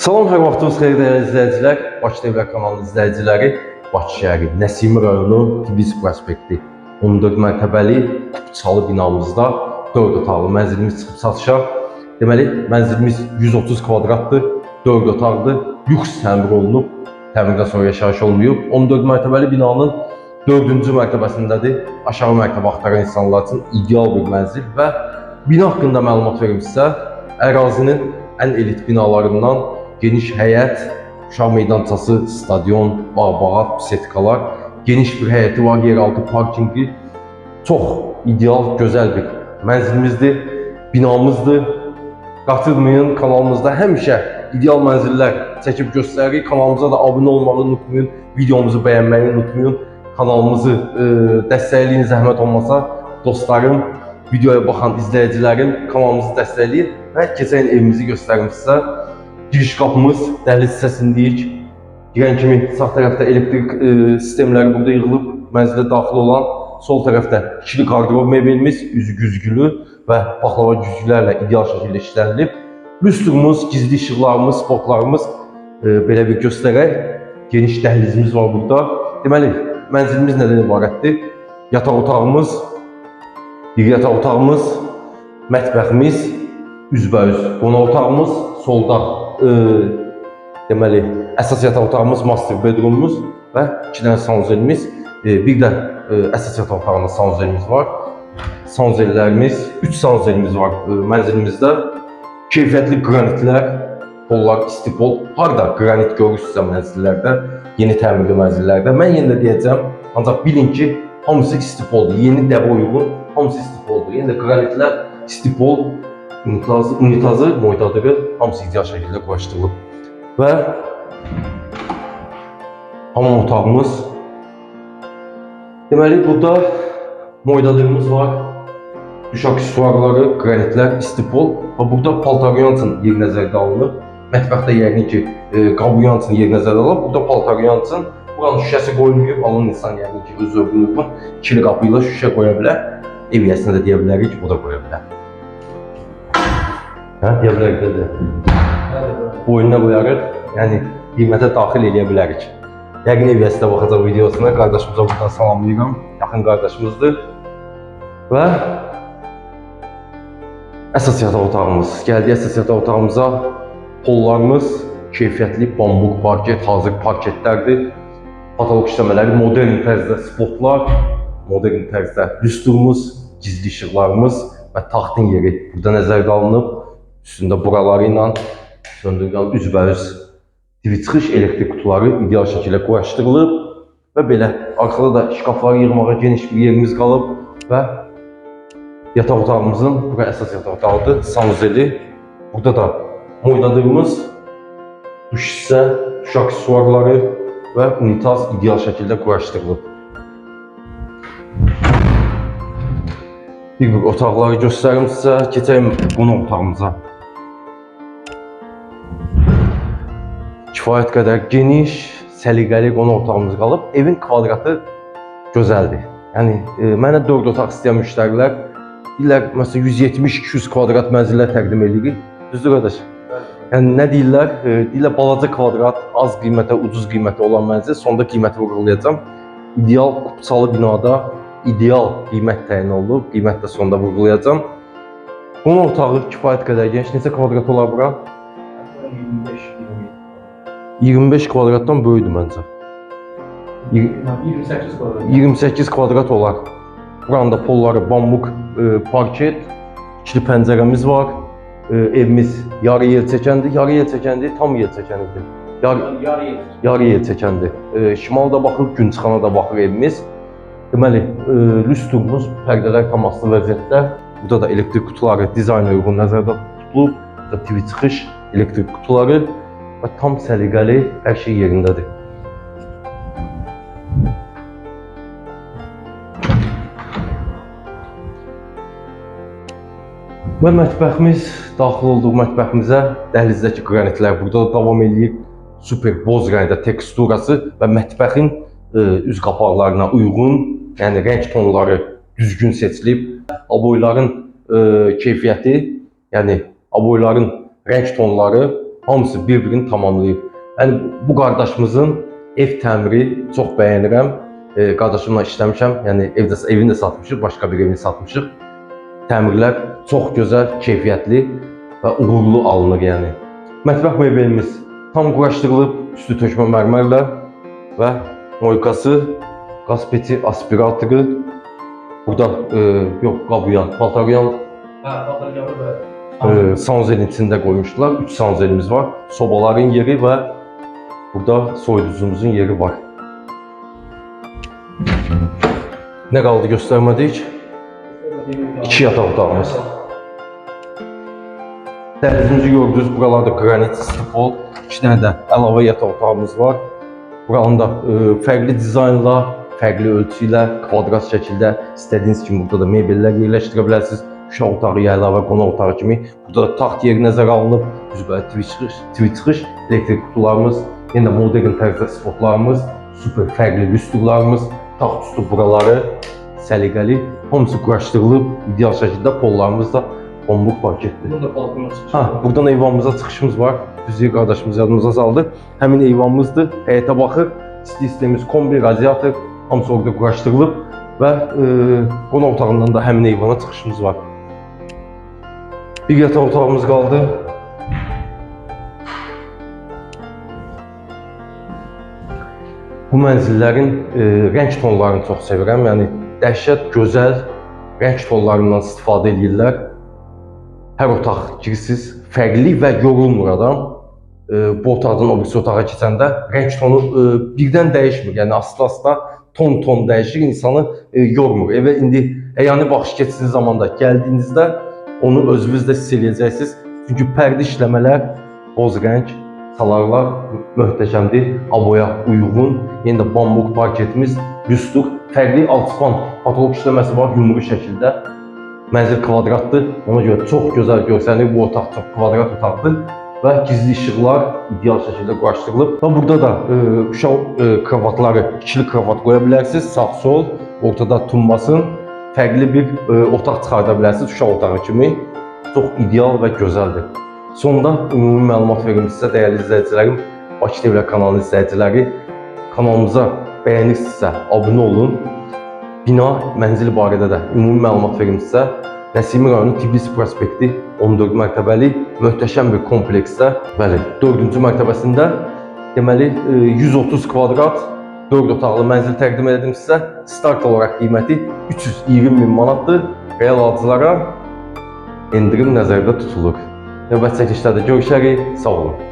Salam, hər vaxtınız xeyir dəyərli izləyicilər. Bakı TV kanalının izləyiciləri, Bakı şəhəri Nəsimi rayonu Tiflis prospekti 14 mərtəbəli çalı binamızda 4 otaqlı mənzilimiz çıxıb satışa. Deməli, mənzilimiz 130 kvadratdır, 4 otaqdır, lüks təmir olunub, təmirdən sonra yaşayış olmayıb. 14 mərtəbəli binanın 4-cü mərtəbəsindədir. Aşağı mərtəbə axtaran insanlar üçün ideal bir mənzil və bina haqqında məlumat verim sizə. Ərazinin ən elit binalarından geniş həyət, uşaq meydançası, stadion, bağ-bağat, bisetkalar, geniş bir həyəti var, yeraltı parkingi. Çox ideal, gözəl bir mənzilimizdir, binamızdır. Qaçırmayın, kanalımızda həmişə ideal mənzillər çəkib göstəririk. Kanalımıza da abunə olmağı unutmayın, videomuzu bəyənməyi unutmayın. Kanalımızı e, dəstəkləyin zəhmət olmasa dostlarım, videoya baxan izləyicilərim kanalımızı dəstəkləyin və keçən evimizi göstərim sizə. Giriş qapımız dəhliz hissəsindəyik. Girən kimi sağ tərəfdə elektrik e, sistemləri burada yığılıb, mənzilə daxil olan sol tərəfdə ikili qardırob mebelimiz, üzü güzgülü və baklava güzgülərlə ideal şəkildə işlənilib. Lüstrumuz, gizli işıqlarımız, spotlarımız e, belə bir göstərək. Geniş dəhlizimiz var burada. Deməli, mənzilimiz nədən ibarətdir? Yataq otağımız, bir yataq otağımız, mətbəximiz, üzbəüz qonaq otağımız, solda deməli əsas yataq otağımız, master bedroomumuz və iki dənə sanuzelimiz, e, bir də e, əsas yataq otağında sanuzelimiz var. Sanuzellərimiz, 3 sanuzelimiz var e, mənzilimizdə. Keyfiyyətli qranitlər, pollar isti pol. Harda qranit görürsünüzsə mənzillərdə, yeni təmirli mənzillərdə. Mən yenə də deyəcəm, ancaq bilin ki, hamısı isti poldur. Yeni dəbə uyğun, hamısı isti poldur. Yenə də qranitlər isti pol, unitazı, unitazı, moydadırı hamısı ideal şəkildə quraşdırılıb. Və hamam otağımız. Deməli, burada moydadırımız var. Duş aksesuarları, qranitlər, isti pol və burada paltaryansın yer nəzərdə alınıb. Mətbəxdə yəqin ki, e, qabuyansın yer nəzərdə alınıb. Burada paltaryansın buranın şüşəsi qoyulmayıb, alan insan yəqin ki, öz zövqünü uyğun ikili qapı ilə şüşə qoya bilər. Ev yəsinə də deyə bilərik o da qoya bilər. Hə, deyə bilərik də. Boynuna qoyarıq, yəni qiymətə daxil eləyə bilərik. Yəqin ev yəsində baxacaq videosuna, qardaşımıza buradan salamlayıram. Yaxın qardaşımızdır. Və əsas yataq otağımız. Gəldik əsas yataq otağımıza. Pollarımız keyfiyyətli bambuk parket, hazır parketlərdir. Patolog işləmələri modern tərzdə spotlar, modern tərzdə lüstrumuz, gizli işıqlarımız və taxtın yeri burada nəzərdə alınıb. Üstündə buraları ilə söndürülən üzbəüz çıxış elektrik qutuları ideal şəkildə quraşdırılıb və belə arxada da şkafları yığmağa geniş bir yerimiz qalıb və yataq otağımızın bura əsas yataq otağıdır, sanuzeli. Burada da moydadığımız duş hissə, duş aksesuarları və unitaz ideal şəkildə quraşdırılıb. Bir-bir otaqları göstərim sizə, keçəyim qonaq otağımıza. Kifayət qədər geniş, səliqəli qonaq otağımız qalıb. Evin kvadratı gözəldir. Yəni e, mənə 4 otaq istəyən müştərilər deyirlər məsələn 170-200 kvadrat mənzillər təqdim edirik. Düzdür qardaş? Yəni nə deyirlər? E, deyirlər balaca kvadrat, az qiymətə, ucuz qiymətə olan mənzil, sonda qiyməti vurğulayacağam. İdeal kupçalı binada ideal qiymət təyin olunub, qiymət də sonda vurğulayacağam. Qonaq otağı kifayət qədər geniş. Neçə kvadrat olar bura? 25 kvadratdan böyükdür məncə. Yir- 28 kvadrat. 28 kvadrat olar. Buranın da polları bambuk e, parket, ikili pəncərəmiz var. E, evimiz yarı yel çəkəndir, yarı yel çəkəndir, tam yel çəkəndir. Yarı, Yarı yer. yarı yel çəkəndir. E, şimal da baxır, gün çıxana da baxır evimiz. Deməli, e, lüstrumuz pərdələr təmaslı vəziyyətdə. Burada da elektrik qutuları dizayna uyğun nəzərdə tutulub. Burada TV çıxış, elektrik qutuları və tam səliqəli, hər şey yerindədir. Və mətbəximiz, daxil olduğu mətbəximizə dəhlizdəki qranitlər burada da davam eləyir. Super boz rəngdə teksturası və mətbəxin e, üz qapaqlarına uyğun, yəni rəng tonları düzgün seçilib. Aboyların e, keyfiyyəti, yəni aboyların rəng tonları hamısı bir-birini tamamlayıb. Yəni bu qardaşımızın ev təmiri çox bəyənirəm. E, qardaşımla işləmişəm. Yəni evdə evini də satmışıq, başqa bir evini satmışıq. Təmirlər çox gözəl, keyfiyyətli və uğurlu alınır yəni. Mətbəx mebelimiz tam quraşdırılıb, üstü tökmə mərmərlə və moykası, qaz peti, aspiratoru, burada e, yox, qabuyan, paltaryan Ha, patlıcanı da. E, sanzelin içində qoymuşdular. 3 sanzelimiz var. Sobaların yeri və burada soyuducumuzun yeri var. Nə qaldı göstərmədik? 2 yataq otağımız. Dəhlizimizi gördünüz, buralarda qranit stipol, 2 dənə də əlavə otağımız var. Buranın da e, fərqli dizaynla, fərqli ölçü ilə, kvadrat şəkildə istədiyiniz kimi burada da mebellər yerləşdirə. Uşaq otağı, əlavə qonaq otağı kimi. Burada da taxt yeri nəzərə alınıb, üzbəyə TV çıxış, TV çıxış, elektrik qutularımız, yenə də modern tərzdə spotlarımız, super fərqli lüstrlarımız, taxt üstü buraları səliqəli, hamısı quraşdırılıb, ideal şəkildə pollarımız da pambıq paketdir. Bunu da balkona çıxış. Ha, buradan eyvanımıza çıxışımız var. Düzüyor qardaşımız yadımıza saldı. Həmin eyvanımızdır. Həyətə baxır. İsti istəyimiz kombi, radiator hamısı orada quraşdırılıb və e, qonaq otağından da həmin eyvana çıxışımız var. Bir yataq otağımız qaldı. Bu mənzillərin e, rəng tonlarını çox sevirəm. Yəni dəhşət gözəl rəng tonlarından istifadə edirlər. Hər otaq girirsiniz, fərqli və yorulmur adam. E, bu otaqdan o birisi otağa keçəndə rəng tonu e, birdən dəyişmir. Yəni asta-asta ton-ton dəyişir, insanı e, yormur. Evə indi əyani baxış keçdiyiniz zamanda gəldiyinizdə onu özünüzdə hiss eləyəcəksiniz. Çünki pərdə işləmələr, boz rəng, salarlar möhtəşəmdir. Aboya uyğun, yenə də bambuk parketimiz, lüstr, fərqli alçıpan patolog işləməsi var yumru şəkildə. Mənzil kvadratdır. Ona görə çox gözəl görsənir. Bu otaq çox kvadrat otaqdır və gizli işıqlar ideal şəkildə quraşdırılıb. Və burada da e, uşaq e, kravatları, ikili kravat qoya sağ-sol, ortada tumbasın fərqli bir e, otaq çıxarda bilərsiniz uşaq otağı kimi. Çox ideal və gözəldir. Sonda ümumi məlumat verim sizə dəyərli izləyicilərim, Bakı TV kanalının izləyiciləri. Kanalımıza bəyənirsinizsə abunə olun. Bina, mənzil barədə də ümumi məlumat verim sizə. Nəsimi rayonu Tbilisi prospekti 14 mərtəbəli möhtəşəm bir kompleksdə, bəli, 4-cü mərtəbəsində deməli e, 130 kvadrat 4 otaqlı mənzil təqdim edim sizə. Start olaraq qiyməti 320 min manatdır. Real alıcılara endirim nəzərdə tutulur. Növbət çəkilişlərdə görüşərik. Sağ olun.